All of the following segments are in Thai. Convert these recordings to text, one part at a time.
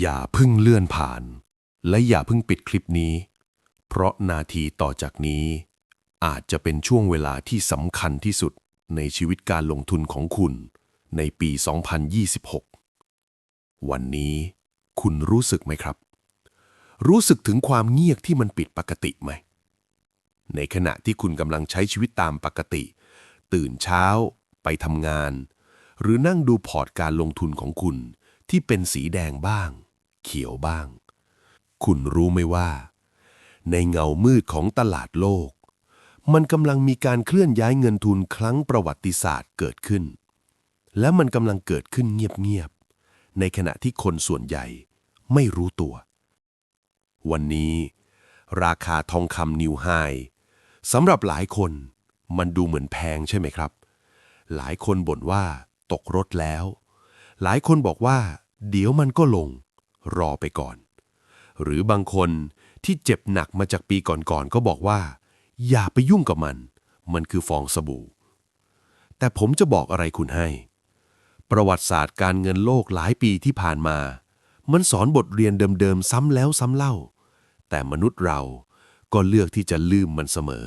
อย่าเพึ่งเลื่อนผ่าน และอย่าเพึ่งปิดคลิปนี้ เพราะนาทีต่อจากนี้ อาจจะเป็นช่วงเวลาที่สำคัญที่สุดในชีวิตการลงทุนของคุณในปี 2026 วันนี้คุณรู้สึกไหมครับ รู้สึกถึงความเงียบที่มันปิดปกติไหม ในขณะที่คุณกำลังใช้ชีวิตตามปกติ ตื่นเช้า ไปทำงาน หรือนั่งดูพอร์ตการลงทุนของคุณที่เป็นสีแดงบ้าง เขียวบ้าง คุณรู้ไหมว่า ในเงามืดของตลาดโลก มันกำลังมีการเคลื่อนย้ายเงินทุนครั้งประวัติศาสตร์เกิดขึ้น และมันกำลังเกิดขึ้นเงียบๆ ในขณะที่คนส่วนใหญ่ไม่รู้ตัว วันนี้ ราคาทองคำนิวไฮสำหรับหลายคนมันดูเหมือนแพงใช่ไหมครับ หลายคนบ่นว่าตกรถแล้ว หลายคนบอกว่า เดี๋ยวมันก็ลง รอไปก่อน หรือบางคนที่เจ็บหนักมาจากปีก่อนๆก็บอกว่า อย่าไปยุ่งกับมัน มันคือฟองสบู่ แต่ผมจะบอกอะไรคุณให้ ประวัติศาสตร์การเงินโลกหลายปีที่ผ่านมา มันสอนบทเรียนเดิมๆซ้ำแล้วซ้ำเล่า แต่มนุษย์เราก็เลือกที่จะลืมมันเสมอ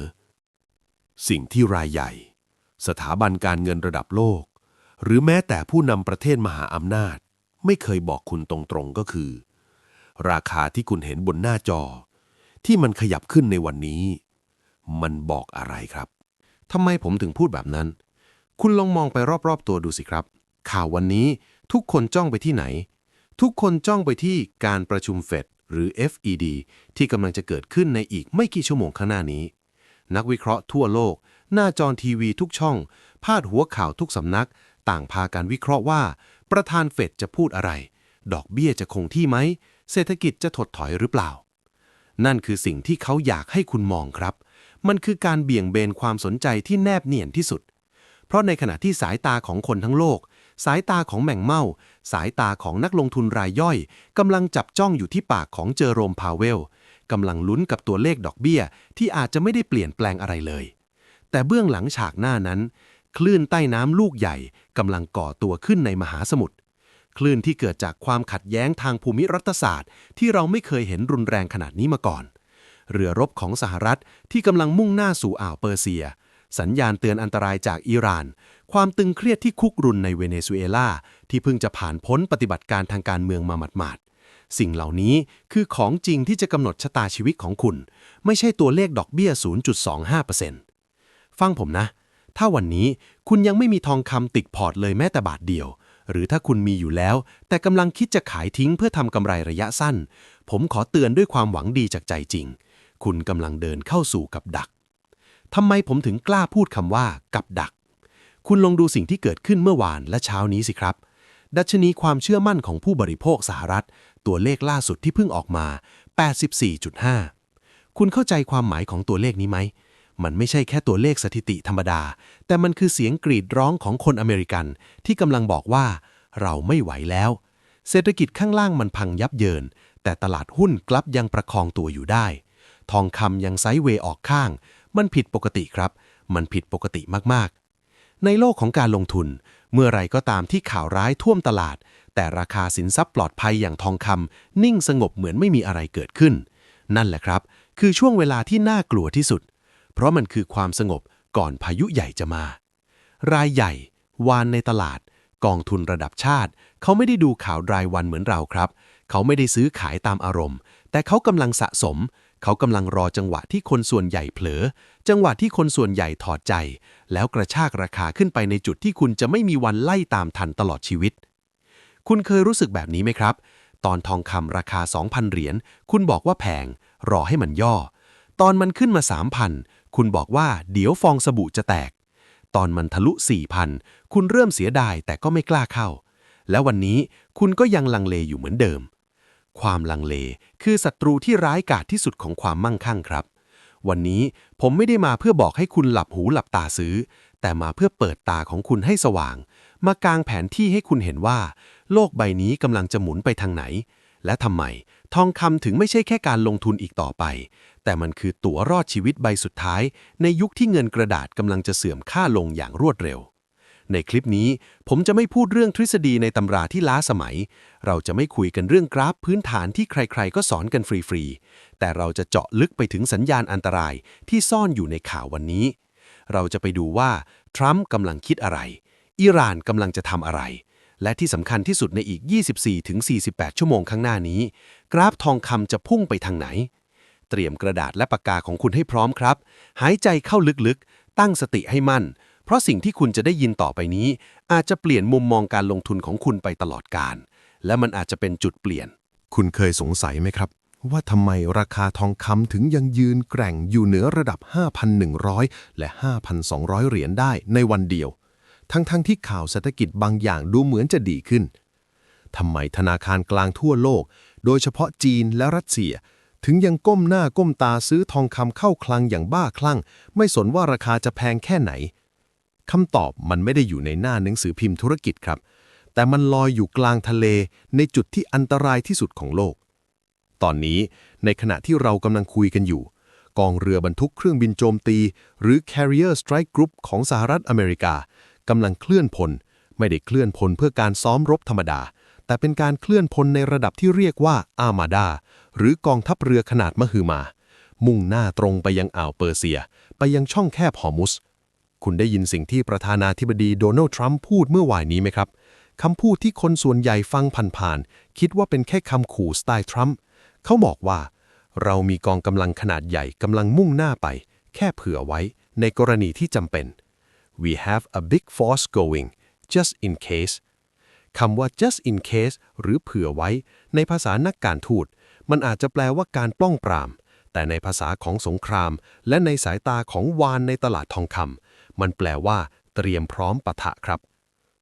สิ่งที่รายใหญ่ สถาบันการเงินระดับโลก หรือแม้แต่ผู้นำประเทศมหาอำนาจ ไม่เคยบอกคุณตรงๆก็คือ ราคาที่คุณเห็นบนหน้าจอ ที่มันขยับขึ้นในวันนี้ มันบอกอะไรครับทำไมผมถึงพูดแบบนั้น คุณลองมองไปรอบๆตัวดูสิครับ ข่าววันนี้ทุกคนจ้องไปที่ไหน ทุกคนจ้องไปที่การประชุมเฟดหรือ FED ที่กำลังจะเกิดขึ้นในอีกไม่กี่ชั่วโมงข้างหน้านี้ นักวิเคราะห์ทั่วโลก หน้าจอทีวีทุกช่อง พาดหัวข่าวทุกสำนัก ต่างพาการวิเคราะห์ว่า ประธานเฟดจะพูดอะไร ดอกเบี้ยจะคงที่ไหม เศรษฐกิจจะถดถอยหรือเปล่า นั่นคือสิ่งที่เขาอยากให้คุณมองครับ มันคือการเบี่ยงเบนความสนใจที่แนบเนียนที่สุด เพราะในขณะที่สายตาของคนทั้งโลก สายตาของแม่งเม่า สายตาของนักลงทุนรายย่อยกำลังจับจ้องอยู่ที่ปากของเจอโรมพาเวลกำลังลุ้นกับตัวเลขดอกเบี้ยที่อาจจะไม่ได้เปลี่ยนแปลงอะไรเลย แต่เบื้องหลังฉากหน้านั้น คลื่นใต้น้ำลูกใหญ่กำลังก่อตัวขึ้นในมหาสมุทรคลื่นที่เกิดจากความขัดแย้งทางภูมิรัฐศาสตร์ ที่เราไม่เคยเห็นรุนแรงขนาดนี้มาก่อน เรือรบของสหรัฐที่กำลังมุ่งหน้าสู่อ่าวเปอร์เซีย สัญญาณเตือนอันตรายจากอิหร่าน ความตึงเครียดที่คุกรุนในเวเนซุเอลาที่เพิ่งจะผ่านพ้นปฏิบัติการทางการเมืองมาหมาดๆสิ่งเหล่านี้คือของจริงที่จะกำหนดชะตาชีวิตของคุณ ไม่ใช่ตัวเลขดอกเบี้ย 0.25%ฟังผมนะ ถ้าวันนี้คุณยังไม่มีทองคำติดพอร์ตเลยแม้แต่บาทเดียว หรือถ้าคุณมีอยู่แล้ว แต่กำลังคิดจะขายทิ้งเพื่อทำกำไรระยะสั้น ผมขอเตือนด้วยความหวังดีจากใจจริง คุณกำลังเดินเข้าสู่กับดักทำไมผมถึงกล้าพูดคำว่ากับดัก คุณลองดูสิ่งที่เกิดขึ้นเมื่อวานและเช้านี้สิครับ ดัชนีความเชื่อมั่นของผู้บริโภคสหรัฐ ตัวเลขล่าสุดที่เพิ่งออกมา 84.5 คุณเข้าใจความหมายของตัวเลขนี้ไหม มันไม่ใช่แค่ตัวเลขสถิติธรรมดา แต่มันคือเสียงกรีดร้องของคนอเมริกัน ที่กำลังบอกว่า เราไม่ไหวแล้ว เศรษฐกิจข้างล่างมันพังยับเยิน แต่ตลาดหุ้นกลับยังประคองตัวอยู่ได้ ทองคำยังไซด์เวย์ออกข้าง มันผิดปกติครับ มันผิดปกติมากๆ ในโลกของการลงทุน เมื่อไรก็ตามที่ข่าวร้ายท่วมตลาด แต่ราคาสินทรัพย์ปลอดภัยอย่างทองคำนิ่งสงบเหมือนไม่มีอะไรเกิดขึ้น นั่นแหละครับ คือช่วงเวลาที่น่ากลัวที่สุด เพราะมันคือความสงบก่อนพายุใหญ่จะมา รายใหญ่ วานในตลาด กองทุนระดับชาติ เขาไม่ได้ดูข่าวรายวันเหมือนเราครับ เขาไม่ได้ซื้อขายตามอารมณ์ แต่เขากำลังสะสม เขากำลังรอจังหวะที่คนส่วนใหญ่เผลอ จังหวะที่คนส่วนใหญ่ถอดใจ แล้วกระชากราคาขึ้นไปในจุดที่คุณจะไม่มีวันไล่ตามทันตลอดชีวิต คุณเคยรู้สึกแบบนี้ไหมครับ ตอนทองคำราคา 2,000 เหรียญ คุณบอกว่าแพง รอให้มันย่อ ตอนมันขึ้นมา 3,000 คุณบอกว่าเดี๋ยวฟองสบู่จะแตก ตอนมันทะลุ 4,000 คุณเริ่มเสียดายแต่ก็ไม่กล้าเข้า แล้ววันนี้คุณก็ยังลังเลอยู่เหมือนเดิม ความลังเลคือศัตรูที่ร้ายกาจที่สุดของความมั่งคั่งครับ วันนี้ผมไม่ได้มาเพื่อบอกให้คุณหลับหูหลับตาซื้อ แต่มาเพื่อเปิดตาของคุณให้สว่าง มากางแผนที่ให้คุณเห็นว่า โลกใบนี้กำลังจะหมุนไปทางไหน และทำไมทองคำถึงไม่ใช่แค่การลงทุนอีกต่อไป แต่มันคือตั๋วรอดชีวิตใบสุดท้าย ในยุคที่เงินกระดาษกำลังจะเสื่อมค่าลงอย่างรวดเร็ว ในคลิปนี้ผมจะไม่พูดเรื่องทฤษฎีในตำราที่ล้าสมัย เราจะไม่คุยกันเรื่องกราฟพื้นฐานที่ใครๆ ก็สอนกันฟรีๆ แต่เราจะเจาะลึกไปถึงสัญญาณอันตรายที่ซ่อนอยู่ในข่าววันนี้ เราจะไปดูว่าทรัมป์กำลังคิดอะไร อิหร่านกำลังจะทำอะไรและที่สำคัญที่สุดในอีก 24-48 ชั่วโมงข้างหน้านี้ กราฟทองคำจะพุ่งไปทางไหน เตรียมกระดาษและปากกาของคุณให้พร้อมครับ หายใจเข้าลึกๆ ตั้งสติให้มั่น เพราะสิ่งที่คุณจะได้ยินต่อไปนี้ อาจจะเปลี่ยนมุมมองการลงทุนของคุณไปตลอดกาลและมันอาจจะเป็นจุดเปลี่ยน คุณเคยสงสัยไหมครับ ว่าทำไมราคาทองคำถึงยังยืนแกร่งอยู่เหนือระดับ 5,100 และ 5,200 เหรียญได้ในวันเดียว ทั้งๆทที่ข่าวเศรษฐกิจบางอย่างดูเหมือนจะดีขึ้นทำไมธนาคารกลางทั่วโลก โดยเฉพาะจีนและรัสเซีย ถึงยังก้มหน้าก้มตาซื้อทองคำเข้าคลังอย่างบ้าคลั่ง ไม่สนว่าราคาจะแพงแค่ไหนคำตอบมันไม่ได้อยู่ในหน้าหนังสือพิมพ์ธุรกิจครับ แต่มันลอยอยู่กลางทะเลในจุดที่อันตรายที่สุดของโลก ตอนนี้ในขณะที่เรากำลังคุยกันอยู่ กองเรือบรรทุกเครื่องบินโจมตี หรือ Carrier Strike Group ของสหรัฐอเมริกากำลังเคลื่อนพล ไม่ได้เคลื่อนพลเพื่อการซ้อมรบธรรมดา แต่เป็นการเคลื่อนพลในระดับที่เรียกว่าอามาดา หรือกองทัพเรือขนาดมหึมา มุ่งหน้าตรงไปยังอ่าวเปอร์เซีย ไปยังช่องแคบฮอร์มุส คุณได้ยินสิ่งที่ประธานาธิบดีโดนัลด์ทรัมป์พูดเมื่อวานนี้ไหมครับคำพูดที่คนส่วนใหญ่ฟังผ่านๆ คิดว่าเป็นแค่คำขู่สไตล์ทรัมป์เขาบอกว่า เรามีกองกำลังขนาดใหญ่กำลังมุ่งหน้าไป แค่เผื่อไว้ในกรณีที่จำเป็น we have a big force going just in case คำว่า just in case หรือเผื่อไว้ ในภาษานักการทูต มันอาจจะแปลว่าการป้องปราม แต่ในภาษาของสงคราม และในสายตาของวานในตลาดทองคำมันแปลว่า เตรียมพร้อมปะทะครับ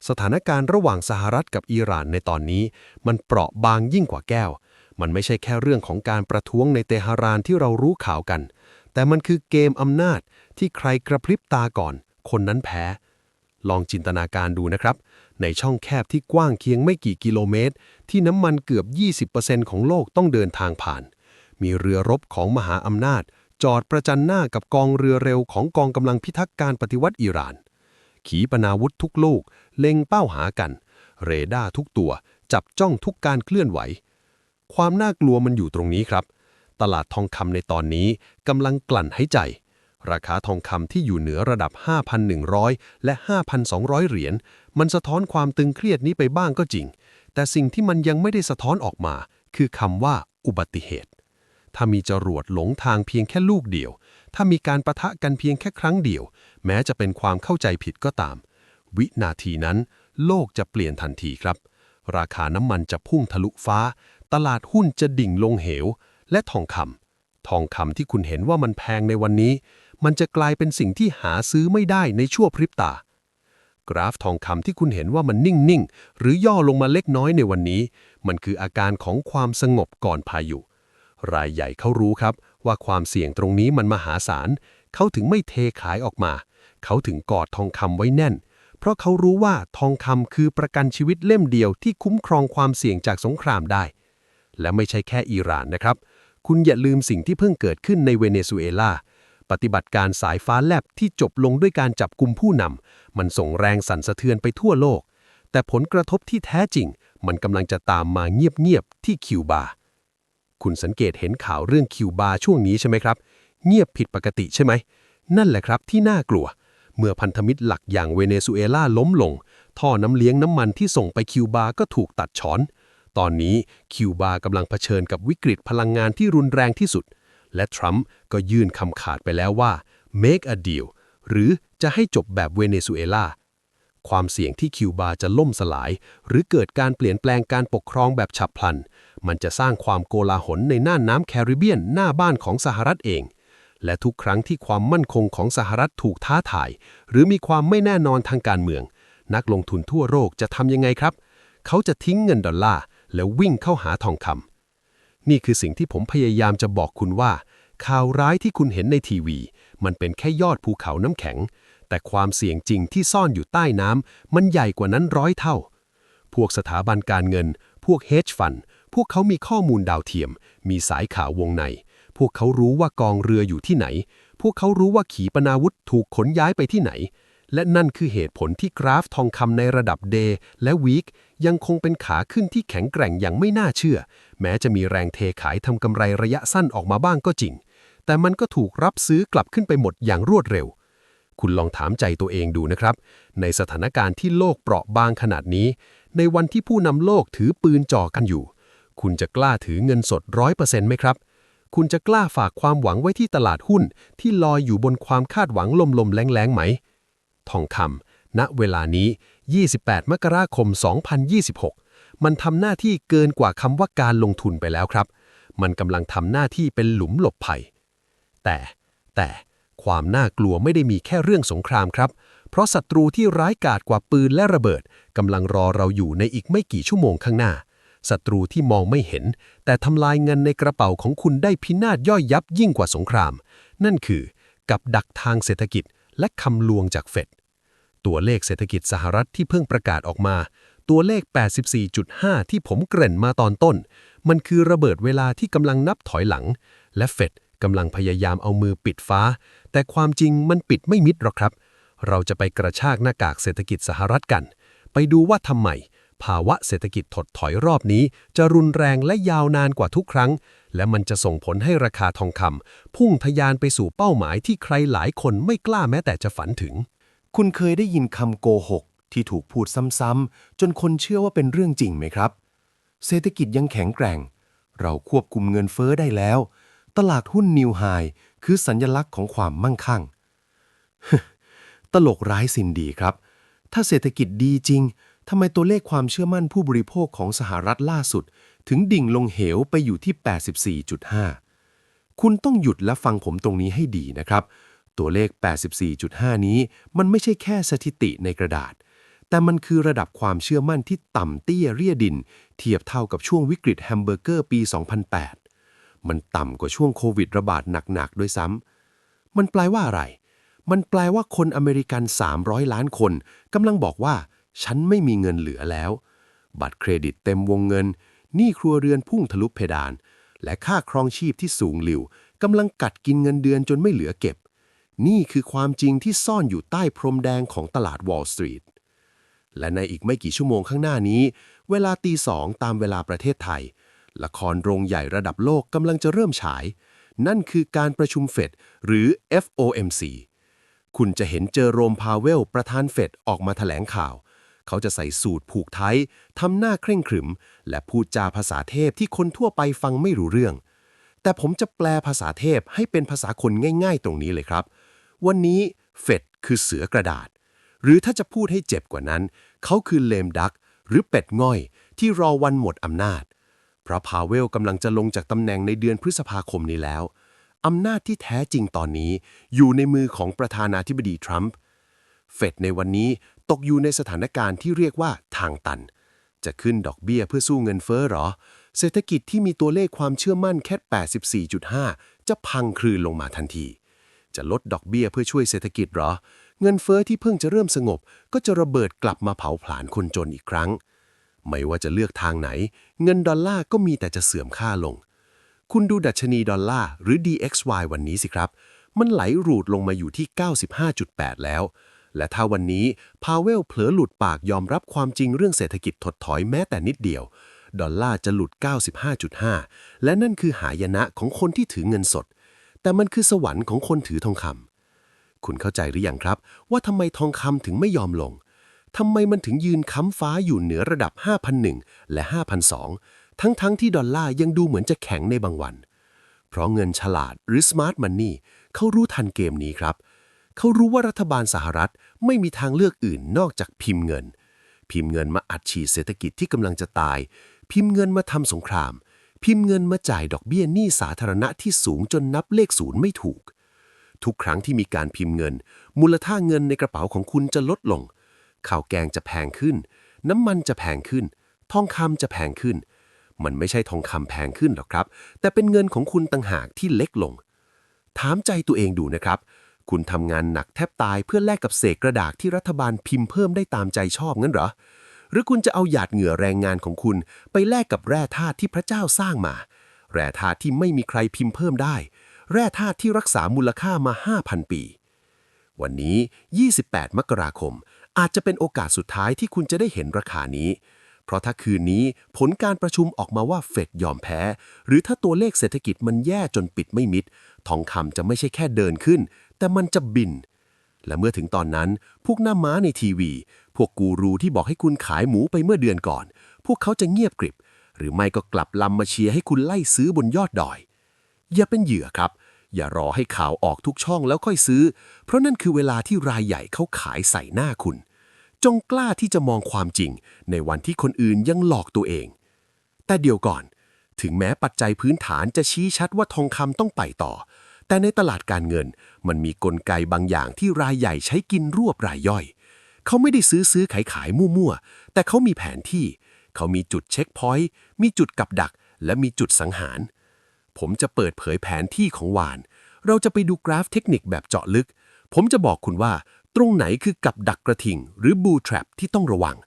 สถานการณ์ระหว่างสหรัฐกับอิหร่านในตอนนี้ มันเปราะบางยิ่งกว่าแก้ว มันไม่ใช่แค่เรื่องของการประท้วงในเตหะรานที่เรารู้ข่าวกัน แต่มันคือเกมอำนาจที่ใครกระพริบตาก่อน คนนั้นแพ้ ลองจินตนาการดูนะครับ ในช่องแคบที่กว้างเคียงไม่กี่กิโลเมตร ที่น้ำมันเกือบ 20%ของโลกต้องเดินทางผ่าน มีเรือรบของมหาอำนาจ จอดประจันหน้ากับกองเรือเร็วของกองกำลังพิทักษ์การปฏิวัติอิหร่าน ขีปนาวุธทุกลูก เล็งเป้าหากัน เรดาร์ทุกตัว จับจ้องทุกการเคลื่อนไหว ความน่ากลัวมันอยู่ตรงนี้ครับ ตลาดทองคำในตอนนี้กำลังกลั่นหายใจราคาทองคำที่อยู่เหนือระดับ 5,100 และ 5,200 เหรียญ มันสะท้อนความตึงเครียดนี้ไปบ้างก็จริง แต่สิ่งที่มันยังไม่ได้สะท้อนออกมา คือคำว่าอุบัติเหตุ ถ้ามีจรวดหลงทางเพียงแค่ลูกเดียว ถ้ามีการประทะกันเพียงแค่ครั้งเดียว แม้จะเป็นความเข้าใจผิดก็ตาม วินาทีนั้น โลกจะเปลี่ยนทันทีครับ ราคาน้ำมันจะพุ่งทะลุฟ้า ตลาดหุ้นจะดิ่งลงเหว และทองคำทองคำที่คุณเห็นว่ามันแพงในวันนี้ มันจะกลายเป็นสิ่งที่หาซื้อไม่ได้ในชั่วพริบตา กราฟทองคำที่คุณเห็นว่ามันนิ่ง ๆ หรือย่อลงมาเล็กน้อยในวันนี้ มันคืออาการของความสงบก่อนพายุ รายใหญ่เขารู้ครับว่าความเสี่ยงตรงนี้มันมหาศาล เขาถึงไม่เทขายออกมา เขาถึงกอดทองคำไว้แน่น เพราะเขารู้ว่าทองคำคือประกันชีวิตเล่มเดียวที่คุ้มครองความเสี่ยงจากสงครามได้ และไม่ใช่แค่อิหร่านนะครับ คุณอย่าลืมสิ่งที่เพิ่งเกิดขึ้นในเวเนซุเอลาปฏิบัติการสายฟ้าแลบที่จบลงด้วยการจับกลุ่มผู้นำ มันส่งแรงสั่นสะเทือนไปทั่วโลก แต่ผลกระทบที่แท้จริง มันกำลังจะตามมาเงียบๆที่คิวบา คุณสังเกตเห็นข่าวเรื่องคิวบาช่วงนี้ใช่ไหมครับ เงียบผิดปกติใช่ไหม นั่นแหละครับที่น่ากลัว เมื่อพันธมิตรหลักอย่างเวเนซุเอลาล้มลง ท่อน้ำเลี้ยงน้ำมันที่ส่งไปคิวบาก็ถูกตัดช้อน ตอนนี้คิวบากำลังเผชิญกับวิกฤตพลังงานที่รุนแรงที่สุด และทรัมป์ก็ยื่นคำขาดไปแล้วว่า make a deal หรือจะให้จบแบบเวเนซุเอลา ความเสี่ยงที่คิวบาจะล่มสลาย หรือเกิดการเปลี่ยนแปลงการปกครองแบบฉับพลัน มันจะสร้างความโกลาหลในน่านน้ำแคริบเบียนหน้าบ้านของสหรัฐเอง และทุกครั้งที่ความมั่นคงของสหรัฐถูกท้าทาย หรือมีความไม่แน่นอนทางการเมือง นักลงทุนทั่วโลกจะทำยังไงครับ เขาจะทิ้งเงินดอลลาร์แล้ววิ่งเข้าหาทองคำนี่คือสิ่งที่ผมพยายามจะบอกคุณว่า ข่าวร้ายที่คุณเห็นในทีวี มันเป็นแค่ยอดภูเขาน้ำแข็ง แต่ความเสี่ยงจริงที่ซ่อนอยู่ใต้น้ำมันใหญ่กว่านั้นร้อยเท่า พวกสถาบันการเงิน พวก hedge fund พวกเขามีข้อมูลดาวเทียม มีสายข่าววงใน พวกเขารู้ว่ากองเรืออยู่ที่ไหน พวกเขารู้ว่าขีปนาวุธถูกขนย้ายไปที่ไหน และนั่นคือเหตุผลที่กราฟทองคำในระดับ Day และ Week ยังคงเป็นขาขึ้นที่แข็งแกร่งอย่างไม่น่าเชื่อ แม้จะมีแรงเทขายทำกำไรระยะสั้นออกมาบ้างก็จริง แต่มันก็ถูกรับซื้อกลับขึ้นไปหมดอย่างรวดเร็ว คุณลองถามใจตัวเองดูนะครับ ในสถานการณ์ที่โลกเปราะบางขนาดนี้ ในวันที่ผู้นำโลกถือปืนจ่อกันอยู่ คุณจะกล้าถือเงินสดร้อยเปอร์เซ็นต์ไหมครับ คุณจะกล้าฝากความหวังไว้ที่ตลาดหุ้น ที่ลอยอยู่บนความคาดหวังลมๆแรงๆไหม ทองคำณเวลานี้ 28 มกราคม 2026มันทำหน้าที่เกินกว่าคำว่าการลงทุนไปแล้วครับ มันกำลังทำหน้าที่เป็นหลุมหลบภัย แต่ แต่ความน่ากลัวไม่ได้มีแค่เรื่องสงครามครับ เพราะศัตรูที่ร้ายกาจกว่าปืนและระเบิดกำลังรอเราอยู่ในอีกไม่กี่ชั่วโมงข้างหน้าศัตรูที่มองไม่เห็น แต่ทำลายเงินในกระเป๋าของคุณได้พินาศย่อยยับยิ่งกว่าสงคราม นั่นคือ กับดักทางเศรษฐกิจและคำลวงจากเฟดตัวเลขเศรษฐกิจสหรัฐที่เพิ่งประกาศออกมา ตัวเลข 84.5 ที่ผมเกริ่นมาตอนต้น มันคือระเบิดเวลาที่กำลังนับถอยหลัง และเฟด กำลังพยายามเอามือปิดฟ้า แต่ความจริงมันปิดไม่มิดหรอกครับ เราจะไปกระชากหน้ากากเศรษฐกิจสหรัฐกัน ไปดูว่าทำไม ภาวะเศรษฐกิจถดถอยรอบนี้ จะรุนแรงและยาวนานกว่าทุกครั้ง และมันจะส่งผลให้ราคาทองคำพุ่งทะยานไปสู่เป้าหมายที่ใครหลายคนไม่กล้าแม้แต่จะฝันถึง คุณเคยได้ยินคำโกหกที่ถูกพูดซ้ำๆจนคนเชื่อว่าเป็นเรื่องจริงไหมครับ เศรษฐกิจยังแข็งแกร่ง เราควบคุมเงินเฟ้อได้แล้ว ตลาดหุ้นนิวไฮคือสัญญลักษณ์ของความมั่งคั่ง ตลกร้ายสินดีครับ ถ้าเศรษฐกิจดีจริงทำไมตัวเลขความเชื่อมั่นผู้บริโภคของสหรัฐล่าสุด ถึงดิ่งลงเหวไปอยู่ที่ 84.5 คุณต้องหยุดและฟังผมตรงนี้ให้ดีนะครับ ตัวเลข 84.5 นี้ มันไม่ใช่แค่สถิติในกระดาษ แต่มันคือระดับความเชื่อมั่นที่ต่ำเตี้ยเรียดิน เทียบเท่ากับช่วงวิกฤตแฮมเบอร์เกอร์ปี 2008 มันต่ำกว่าช่วงโควิดระบาดหนัก ๆ ด้วยซ้ำ มันแปลว่าอะไร มันแปลว่าคนอเมริกัน 300 ล้านคนกำลังบอกว่า ฉันไม่มีเงินเหลือแล้ว บัตรเครดิตเต็มวงเงิน หนี้ครัวเรือนพุ่งทะลุเพดาน และค่าครองชีพที่สูงหลิวกำลังกัดกินเงินเดือนจนไม่เหลือเก็บ นี่คือความจริงที่ซ่อนอยู่ใต้พรมแดงของตลาดวอลล์สตรีทและในอีกไม่กี่ชั่วโมงข้างหน้านี้ เวลาตีสองตามเวลาประเทศไทย ละครโรงใหญ่ระดับโลกกำลังจะเริ่มฉาย นั่นคือการประชุมเฟดหรือ FOMC คุณจะเห็นเจอโรมพาเวล ประธานเฟดออกมาแถลงข่าว เขาจะใส่สูตรผูกไทยทำหน้าเคร่งขรึม และพูดจาภาษาเทพที่คนทั่วไปฟังไม่รู้เรื่อง แต่ผมจะแปลภาษาเทพให้เป็นภาษาคนง่ายๆ ตรงนี้เลยครับ วันนี้เฟดคือเสือกระดาษ หรือถ้าจะพูดให้เจ็บกว่านั้น เขาคือเลมดักหรือเป็ดง่อยที่รอวันหมดอำนาจ เพราะพาเวลกำลังจะลงจากตำแหน่งในเดือนพฤษภาคมนี้แล้ว อำนาจที่แท้จริงตอนนี้อยู่ในมือของประธานาธิบดีทรัมป์เฟดในวันนี้ตกอยู่ในสถานการณ์ที่เรียกว่าทางตัน จะขึ้นดอกเบี้ยเพื่อสู้เงินเฟ้อหรอ เศรษฐกิจที่มีตัวเลขความเชื่อมั่นแค่ 84.5 จะพังคลืนลงมาทันที จะลดดอกเบี้ยเพื่อช่วยเศรษฐกิจหรอ เงินเฟ้อที่เพิ่งจะเริ่มสงบ ก็จะระเบิดกลับมาเผาผลาญคนจนอีกครั้ง ไม่ว่าจะเลือกทางไหน เงินดอลลาร์ก็มีแต่จะเสื่อมค่าลง คุณดูดัชนีดอลลาร์หรือ DXY วันนี้สิครับ มันไหลรูดลงมาอยู่ที่ 95.8 แล้ว และถ้าวันนี้พาเวลเผลอหลุดปากยอมรับความจริงเรื่องเศรษฐกิจถดถอยแม้แต่นิดเดียว ดอลลาร์จะหลุด 95.5 และนั่นคือหายนะของคนที่ถือเงินสด แต่มันคือสวรรค์ของคนถือทองคำคุณเข้าใจหรือยังครับ ว่าทำไมทองคำถึงไม่ยอมลง ทำไมมันถึงยืนค้ำฟ้าอยู่เหนือระดับ 5,001 และ 5,002 ทั้งๆทที่ดอลลาร์ยังดูเหมือนจะแข็งในบางวัน เพราะเงินฉลาดหรือ smart money เขารู้ทันเกมนี้ครับ เขารู้ว่ารัฐบาลสหรัฐไม่มีทางเลือกอื่นนอกจากพิมพ์เงิน พิมพ์เงินมาอัดฉีดเศรษฐกิจที่กำลังจะตาย พิมพ์เงินมาทำสงคราม พิมพ์เงินมาจ่ายดอกเบี้ยหนี้สาธารณะที่สูงจนนับเลขศูนย์ไม่ถูก ทุกครั้งที่มีการพิมพ์เงิน มูลค่าเงินในกระเป๋าของคุณจะลดลง ข้าวแกงจะแพงขึ้น น้ำมันจะแพงขึ้น ทองคำจะแพงขึ้น มันไม่ใช่ทองคำแพงขึ้นหรอกครับ แต่เป็นเงินของคุณต่างหากที่เล็กลง ถามใจตัวเองดูนะครับ คุณทำงานหนักแทบตายเพื่อแลกกับเศษกระดาษที่รัฐบาลพิมพ์เพิ่มได้ตามใจชอบงั้นเหรอ หรือคุณจะเอาหยาดเหงื่อแรงงานของคุณไปแลกกับแร่ธาตุที่พระเจ้าสร้างมา แร่ธาตุที่ไม่มีใครพิมพ์เพิ่มได้ แร่ธาตุที่รักษามูลค่ามา 5,000 ปีวันนี้ 28 มกราคม อาจจะเป็นโอกาสสุดท้ายที่คุณจะได้เห็นราคานี้ เพราะถ้าคืนนี้ผลการประชุมออกมาว่าเฟดยอมแพ้ หรือถ้าตัวเลขเศรษฐกิจมันแย่จนปิดไม่มิด ทองคำจะไม่ใช่แค่เดินขึ้น แต่มันจะบิน และเมื่อถึงตอนนั้น พวกหน้าม้าในทีวี พวกกูรูที่บอกให้คุณขายหมูไปเมื่อเดือนก่อน พวกเขาจะเงียบกริบ หรือไม่ก็กลับลำมาเชียร์ให้คุณไล่ซื้อบนยอดดอย อย่าเป็นเหยื่อครับ อย่ารอให้ข่าวออกทุกช่องแล้วค่อยซื้อ เพราะนั่นคือเวลาที่รายใหญ่เขาขายใส่หน้าคุณ จงกล้าที่จะมองความจริง ในวันที่คนอื่นยังหลอกตัวเอง แต่เดี๋ยวก่อน ถึงแม้ปัจจัยพื้นฐานจะชี้ชัดว่าทองคำต้องไปต่อ แต่ในตลาดการเงิน มันมีกลไกบางอย่างที่รายใหญ่ใช้กินรวบรายย่อย เขาไม่ได้ซื้อซื้อขายขายมั่วๆแต่เขามีแผนที่ เขามีจุดเช็คพอยต์มีจุดกับดัก และมีจุดสังหาร ผมจะเปิดเผยแผนที่ของวาน เราจะไปดูกราฟเทคนิคแบบเจาะลึก ผมจะบอกคุณว่า ตรงไหนคือกับดักกระทิง หรือบูทร a ปที่ต้องระวัง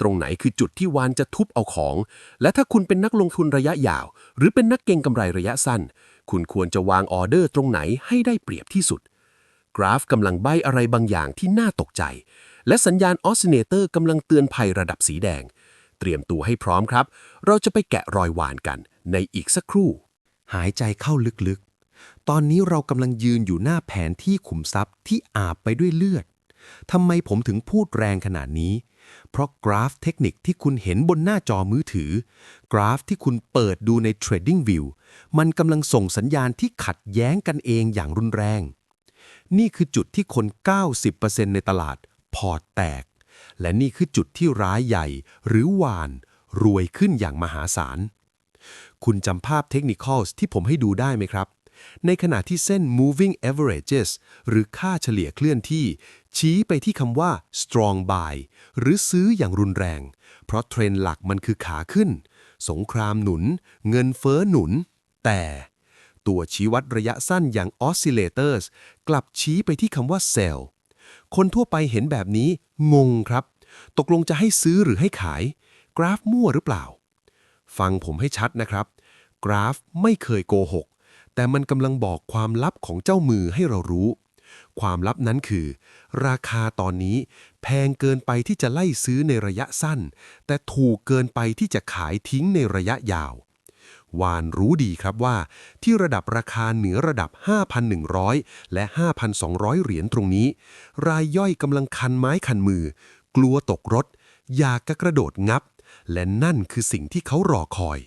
ตรงไหนคือจุดที่วานจะทุบเอาของ และถ้าคุณเป็นนักลงทุนระยะยาว หรือเป็นนักเก็งกำไรระยะสั้น คุณควรจะวางออเดอร์ตรงไหนให้ได้เปรียบที่สุด กราฟกำลังใบอะไรบางอย่างที่น่าตกใจ และสัญญาณออสซิเลเตอร์กำลังเตือนภัยระดับสีแดง เตรียมตัวให้พร้อมครับ เราจะไปแกะรอยวานกันในอีกสักครู่ หายใจเข้าลึกๆ ตอนนี้เรากำลังยืนอยู่หน้าแผนที่ขุมทรัพย์ที่อาบไปด้วยเลือด ทำไมผมถึงพูดแรงขนาดนี้ เพราะกราฟเทคนิคที่คุณเห็นบนหน้าจอมือถือ กราฟที่คุณเปิดดูใน Trading View มันกำลังส่งสัญญาณที่ขัดแย้งกันเองอย่างรุนแรง นี่คือจุดที่คน 90%ในตลาดพอร์ตแตก และนี่คือจุดที่ร้ายใหญ่ หรือวาน รวยขึ้นอย่างมหาศาล คุณจำภาพเทคนิคอลที่ผมให้ดูได้ไหมครับ ในขณะที่เส้น moving averages หรือค่าเฉลี่ยเคลื่อนที่ ชี้ไปที่คำว่า strong buy หรือซื้ออย่างรุนแรง เพราะเทรนด์หลักมันคือขาขึ้น สงครามหนุน เงินเฟ้อหนุน แต่ตัวชี้วัดระยะสั้นอย่าง oscillators กลับชี้ไปที่คำว่า sell คนทั่วไปเห็นแบบนี้งงครับ ตกลงจะให้ซื้อหรือให้ขาย กราฟมั่วหรือเปล่า ฟังผมให้ชัดนะครับ กราฟไม่เคยโกหก แต่มันกำลังบอกความลับของเจ้ามือให้เรารู้ ความลับนั้นคือ ราคาตอนนี้แพงเกินไปที่จะไล่ซื้อในระยะสั้น แต่ถูกเกินไปที่จะขายทิ้งในระยะยาว วานรู้ดีครับว่า ที่ระดับราคาเหนือระดับ 5,100 และ 5,200 เหรียญตรงนี้ รายย่อยกำลังคันไม้คันมือ กลัวตกรถ อยากกระโดดงับ และนั่นคือสิ่งที่เขารอคอย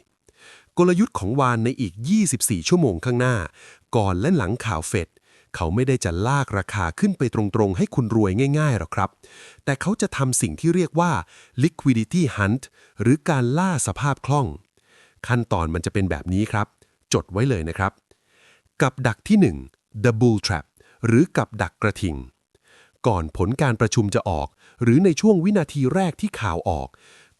กลยุทธ์ของวานในอีก 24 ชั่วโมงข้างหน้า ก่อนและหลังข่าวเฟดเขาไม่ได้จะลากราคาขึ้นไปตรงๆ ให้คุณรวยง่ายๆหรอกครับ แต่เขาจะทำสิ่งที่เรียกว่า liquidity hunt หรือการล่าสภาพคล่อง ขั้นตอนมันจะเป็นแบบนี้ครับ จดไว้เลยนะครับ กับดักที่ 1 the bull trap หรือกับดักกระทิง ก่อนผลการประชุมจะออก หรือในช่วงวินาทีแรกที่ข่าวออก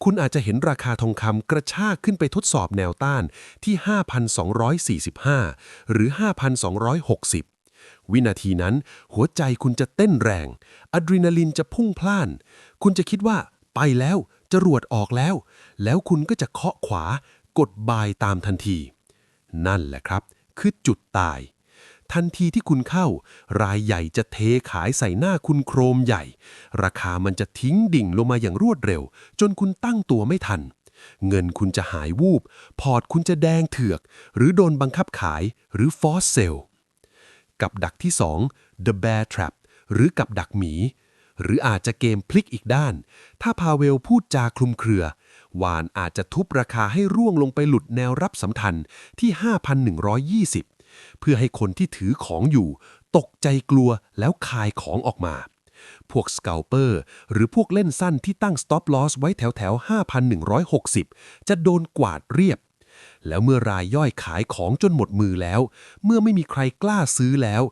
คุณอาจจะเห็นราคาทองคำกระชากขึ้นไปทดสอบแนวต้านที่ 5,245 หรือ 5,260 วินาทีนั้น หัวใจคุณจะเต้นแรง อะดรีนาลินจะพุ่งพล่าน คุณจะคิดว่าไปแล้วจะรวดออกแล้ว แล้วคุณก็จะเคาะขวากดบายตามทันที นั่นแหละครับ คือจุดตาย ทันทีที่คุณเข้า รายใหญ่จะเทขายใส่หน้าคุณโครมใหญ่ ราคามันจะทิ้งดิ่งลงมาอย่างรวดเร็ว จนคุณตั้งตัวไม่ทัน เงินคุณจะหายวูบ พอร์ตคุณจะแดงเถือก หรือโดนบังคับขายหรือฟอสเซลกับดักที่ 2 The Bear Trap หรือกับดักหมี หรืออาจจะเกมพลิกอีกด้าน ถ้าพาเวลพูดจาคลุมเครือวานอาจจะทุบราคาให้ร่วงลงไปหลุดแนวรับสำคัญที่ 5,120 เพื่อให้คนที่ถือของอยู่ ตกใจกลัวแล้วคายของออกมา พวกส c า l เปอร์หรือพวกเล่นสั้นที่ตั้ง stop loss ไว้แถวแถว5,160 จะโดนกวาดเรียบ แล้วเมื่อรายย่อยขายของจนหมดมือแล้ว เมื่อไม่มีใครกล้าซื้อแล้ว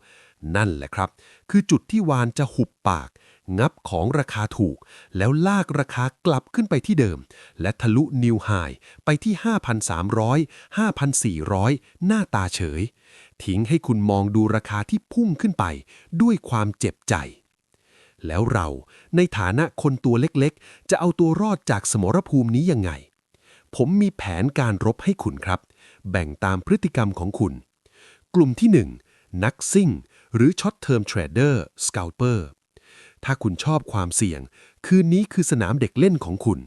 นั่นแหละครับ คือจุดที่วานจะหุบปากงับของราคาถูก แล้วลากราคากลับขึ้นไปที่เดิม และทะลุนิวไฮไปที่ 5,300 5,400 หน้าตาเฉย ทิ้งให้คุณมองดูราคาที่พุ่งขึ้นไปด้วยความเจ็บใจ แล้วเราในฐานะคนตัวเล็กๆ จะเอาตัวรอดจากสมรภูมินี้ยังไง ผมมีแผนการรบให้คุณครับ แบ่งตามพฤติกรรมของคุณ กลุ่มที่ 1 นักซิ่ง หรือ Short Term Trader Scalper ถ้าคุณชอบความเสี่ยง คืนนี้คือสนามเด็กเล่นของคุณ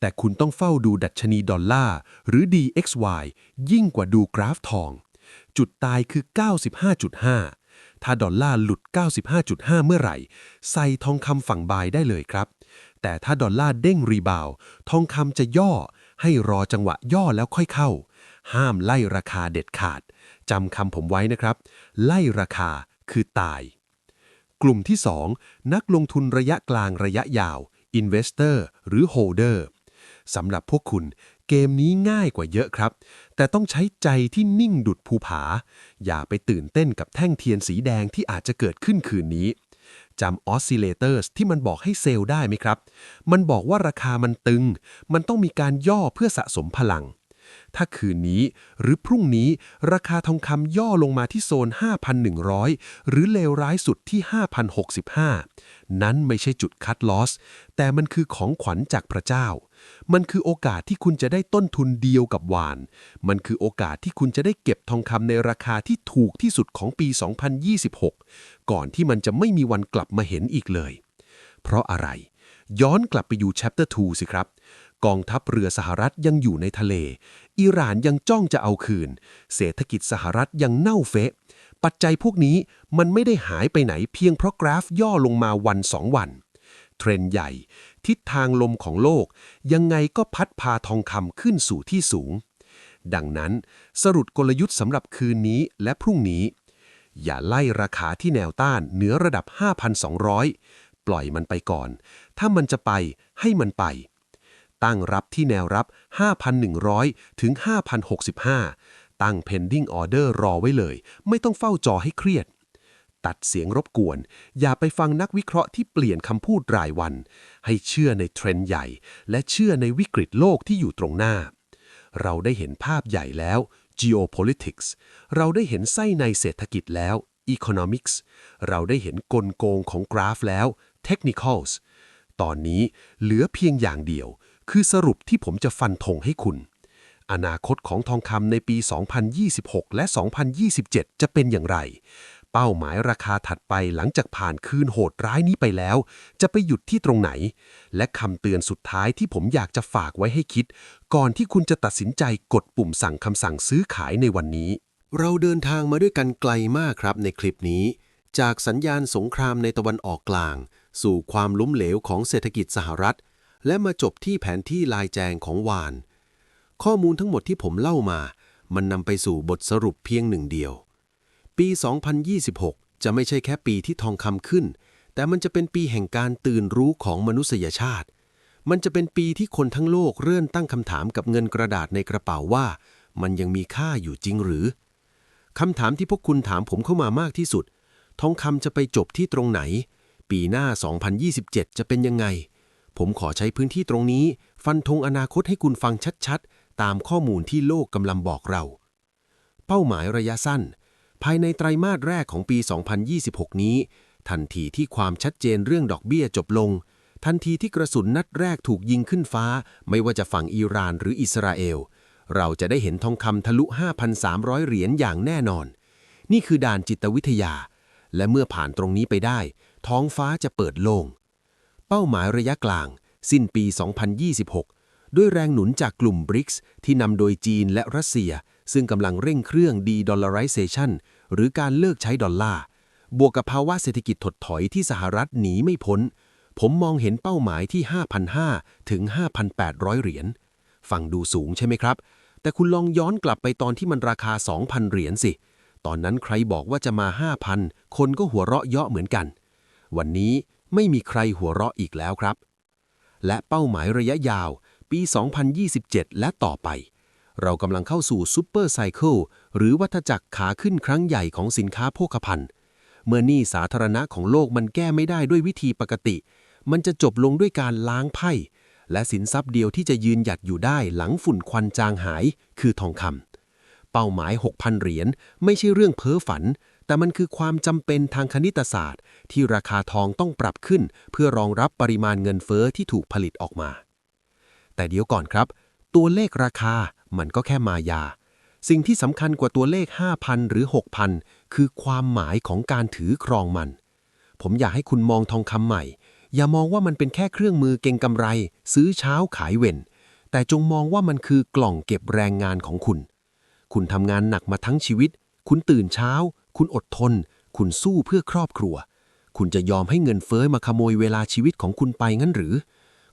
แต่คุณต้องเฝ้าดูดัชนีดอลลาร์หรือ DXY ยิ่งกว่าดูกราฟทอง จุดตายคือ 95.5 ถ้าดอลลาร์หลุด 95.5 เมื่อไหร่ ใส่ทองคำฝั่งบายได้เลยครับ แต่ถ้าดอลลาร์เด้งรีบาวทองคำจะย่อ ให้รอจังหวะย่อแล้วค่อยเข้า ห้ามไล่ราคาเด็ดขาดจำคำผมไว้นะครับ ไล่ราคาคือตาย กลุ่มที่ 2 นักลงทุนระยะกลางระยะยาว Investor หรือ Holder สำหรับพวกคุณ เกมนี้ง่ายกว่าเยอะครับ แต่ต้องใช้ใจที่นิ่งดุดภูผา อย่าไปตื่นเต้นกับแท่งเทียนสีแดงที่อาจจะเกิดขึ้นคืนนี้จำออสซิเลเตอร์สที่มันบอกให้เซลล์ได้ไหมครับ มันบอกว่าราคามันตึง มันต้องมีการย่อเพื่อสะสมพลัง ถ้าคืนนี้หรือพรุ่งนี้ราคาทองคำย่อลงมาที่โซน 5,100 หรือเลวร้ายสุดที่ 5,065 นั้นไม่ใช่จุดคัดลอส แต่มันคือของขวัญจากพระเจ้า มันคือโอกาสที่คุณจะได้ต้นทุนเดียวกับวาน มันคือโอกาสที่คุณจะได้เก็บทองคำในราคาที่ถูกที่สุดของปี 2026 ก่อนที่มันจะไม่มีวันกลับมาเห็นอีกเลย เพราะอะไร ย้อนกลับไปอยู่ chapter 2 สิครับ กองทัพเรือสหรัฐยังอยู่ในทะเล อิหร่านยังจ้องจะเอาคืน เศรษฐกิจสหรัฐยังเน่าเฟะ ปัจจัยพวกนี้มันไม่ได้หายไปไหนเพียงเพราะกราฟย่อลงมาวันสองวัน เทรนใหญ่ ทิศทางลมของโลก ยังไงก็พัดพาทองคำขึ้นสู่ที่สูง ดังนั้นสรุปกลยุทธ์สำหรับคืนนี้และพรุ่งนี้ อย่าไล่ราคาที่แนวต้านเหนือระดับ 5,200 ปล่อยมันไปก่อน ถ้ามันจะไปให้มันไป ตั้งรับที่แนวรับ 5,100 ถึง 5,065 ตั้ง pending order รอไว้เลย ไม่ต้องเฝ้าจอให้เครียด ตัดเสียงรบกวน อย่าไปฟังนักวิเคราะห์ที่เปลี่ยนคำพูดรายวัน ให้เชื่อในเทรนด์ใหญ่ และเชื่อในวิกฤตโลกที่อยู่ตรงหน้า เราได้เห็นภาพใหญ่แล้ว geopolitics เราได้เห็นไส้ในเศรษฐกิจแล้ว economics เราได้เห็นกลโกงของกราฟแล้ว technicals ตอนนี้เหลือเพียงอย่างเดียว คือสรุปที่ผมจะฟันธงให้คุณ อนาคตของทองคำในปี 2026 และ 2027 จะเป็นอย่างไร เป้าหมายราคาถัดไปหลังจากผ่านคืนโหดร้ายนี้ไปแล้ว จะไปหยุดที่ตรงไหน และคำเตือนสุดท้ายที่ผมอยากจะฝากไว้ให้คิด ก่อนที่คุณจะตัดสินใจกดปุ่มสั่งคำสั่งซื้อขายในวันนี้ เราเดินทางมาด้วยกันไกลมากครับในคลิปนี้ จากสัญญาณสงครามในตะวันออกกลาง สู่ความล้มเหลวของเศรษฐกิจสหรัฐ และมาจบที่แผนที่ลายแจงของวาน ข้อมูลทั้งหมดที่ผมเล่ามา มันนำไปสู่บทสรุปเพียงหนึ่งเดียว ปี 2026 จะไม่ใช่แค่ปีที่ทองคำขึ้น แต่มันจะเป็นปีแห่งการตื่นรู้ของมนุษยชาติ มันจะเป็นปีที่คนทั้งโลกเริ่มตั้งคำถามกับเงินกระดาษในกระเป๋าว่า มันยังมีค่าอยู่จริงหรือคำถามที่พวกคุณถามผมเข้ามามากที่สุด ทองคำจะไปจบที่ตรงไหน ปีหน้า 2027 จะเป็นยังไง ผมขอใช้พื้นที่ตรงนี้ ฟันธงอนาคตให้คุณฟังชัดๆ ตามข้อมูลที่โลกกำลังบอกเรา เป้าหมายระยะสั้น ภายในไตรมาสแรกของปี 2026 นี้ ทันทีที่ความชัดเจนเรื่องดอกเบี้ยจบลง ทันทีที่กระสุนนัดแรกถูกยิงขึ้นฟ้า ไม่ว่าจะฝั่งอิหร่านหรืออิสราเอล เราจะได้เห็นทองคำทะลุ 5,300 เหรียญอย่างแน่นอน นี่คือด่านจิตวิทยา และเมื่อผ่านตรงนี้ไปได้ ท้องฟ้าจะเปิดโล่ง เป้าหมายระยะกลาง สิ้นปี 2026 ด้วยแรงหนุนจากกลุ่ม BRICS ที่นำโดยจีนและรัสเซีย ซึ่งกำลังเร่งเครื่อง de-dollarization หรือการเลิกใช้ดอลลาร์ บวกกับภาวะเศรษฐกิจถดถอยที่สหรัฐหนีไม่พ้น ผมมองเห็นเป้าหมายที่ 5,500 ถึง 5,800 เหรียญ ฟังดูสูงใช่ไหมครับ แต่คุณลองย้อนกลับไปตอนที่มันราคา 2,000 เหรียญสิ ตอนนั้นใครบอกว่าจะมา 5,000 คนก็หัวเราะเยาะเหมือนกัน วันนี้ ไม่มีใครหัวเราะอีกแล้วครับ และเป้าหมายระยะยาว ปี 2027 และต่อไป เรากำลังเข้าสู่ซูเปอร์ไซเคิลหรือวัฏจักรขาขึ้นครั้งใหญ่ของสินค้าโภคภัณฑ์ เมื่อนี้สาธารณะของโลกมันแก้ไม่ได้ด้วยวิธีปกติ มันจะจบลงด้วยการล้างไพ่และสินทรัพย์เดียวที่จะยืนหยัดอยู่ได้หลังฝุ่นควันจางหาย คือทองคำเป้าหมาย 6,000 เหรียญไม่ใช่เรื่องเพ้อฝัน แต่มันคือความจำเป็นทางคณิตศาสตร์ ที่ราคาทองต้องปรับขึ้น เพื่อรองรับปริมาณเงินเฟ้อที่ถูกผลิตออกมา แต่เดี๋ยวก่อนครับ ตัวเลขราคามันก็แค่มายา สิ่งที่สำคัญกว่าตัวเลข 5,000 หรือ 6,000 คือความหมายของการถือครองมัน ผมอยากให้คุณมองทองคำใหม่ อย่ามองว่ามันเป็นแค่เครื่องมือเก็งกำไร ซื้อเช้าขายเว่นแต่จงมองว่ามันคือกล่องเก็บแรงงานของคุณ คุณทำงานหนักมาทั้งชีวิต คุณตื่นเช้า คุณอดทน คุณสู้เพื่อครอบครัว คุณจะยอมให้เงินเฟ้อมาขโมยเวลาชีวิตของคุณไปงั้นหรือ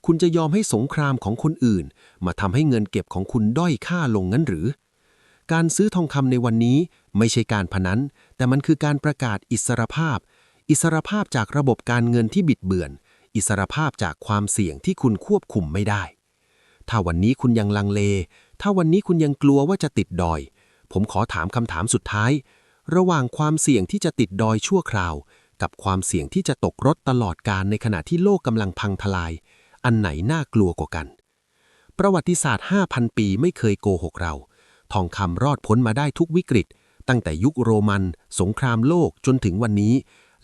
คุณจะยอมให้สงครามของคนอื่น มาทำให้เงินเก็บของคุณด้อยค่าลงงั้นหรือ การซื้อทองคำในวันนี้ไม่ใช่การพนัน แต่มันคือการประกาศอิสรภาพ อิสรภาพจากระบบการเงินที่บิดเบือน อิสรภาพจากความเสี่ยงที่คุณควบคุมไม่ได้ ถ้าวันนี้คุณยังลังเล ถ้าวันนี้คุณยังกลัวว่าจะติดดอย ผมขอถามคำถามสุดท้าย ระหว่างความเสี่ยงที่จะติดดอยชั่วคราว กับความเสี่ยงที่จะตกรถตลอดการในขณะที่โลกกำลังพังทลาย อันไหนน่ากลัวกว่ากัน ประวัติศาสตร์ 5,000 ปีไม่เคยโกหกเรา ทองคำรอดพ้นมาได้ทุกวิกฤต ตั้งแต่ยุคโรมัน สงครามโลกจนถึงวันนี้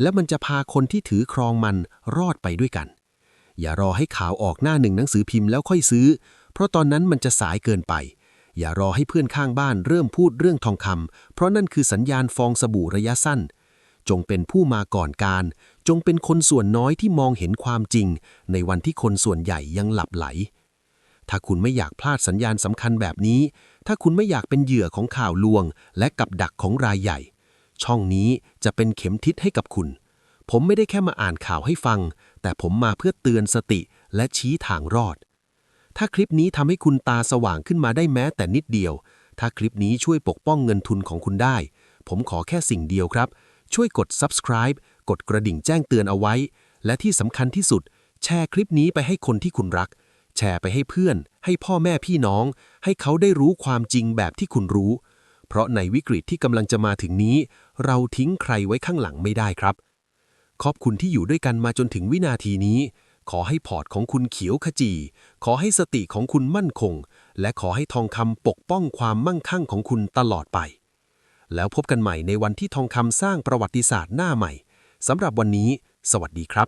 และมันจะพาคนที่ถือครองมันรอดไปด้วยกัน อย่ารอให้ข่าวออกหน้าหนึ่งหนังสือพิมพ์แล้วค่อยซื้อ เพราะตอนนั้นมันจะสายเกินไป อย่ารอให้เพื่อนข้างบ้านเริ่มพูดเรื่องทองคำเพราะนั่นคือสัญญาณฟองสบู่ระยะสั้น จงเป็นผู้มาก่อนการ จงเป็นคนส่วนน้อยที่มองเห็นความจริง ในวันที่คนส่วนใหญ่ยังหลับไหล ถ้าคุณไม่อยากพลาดสัญญาณสำคัญแบบนี้ ถ้าคุณไม่อยากเป็นเหยื่อของข่าวลวง และกับดักของรายใหญ่ ช่องนี้จะเป็นเข็มทิศให้กับคุณ ผมไม่ได้แค่มาอ่านข่าวให้ฟัง แต่ผมมาเพื่อเตือนสติและชี้ทางรอด ถ้าคลิปนี้ทำให้คุณตาสว่างขึ้นมาได้แม้แต่นิดเดียว ถ้าคลิปนี้ช่วยปกป้องเงินทุนของคุณได้ ผมขอแค่สิ่งเดียวครับ ช่วยกด subscribe กดกระดิ่งแจ้งเตือนเอาไว้ และที่สำคัญที่สุด แชร์คลิปนี้ไปให้คนที่คุณรัก แชร์ไปให้เพื่อน ให้พ่อแม่พี่น้อง ให้เขาได้รู้ความจริงแบบที่คุณรู้ เพราะในวิกฤตที่กำลังจะมาถึงนี้ เราทิ้งใครไว้ข้างหลังไม่ได้ครับ ขอบคุณที่อยู่ด้วยกันมาจนถึงวินาทีนี้ ขอให้พอร์ตของคุณเขียวขจี ขอให้สติของคุณมั่นคง และขอให้ทองคำปกป้องความมั่งคั่งของคุณตลอดไป แล้วพบกันใหม่ในวันที่ทองคำสร้างประวัติศาสตร์หน้าใหม่สำหรับวันนี้ สวัสดีครับ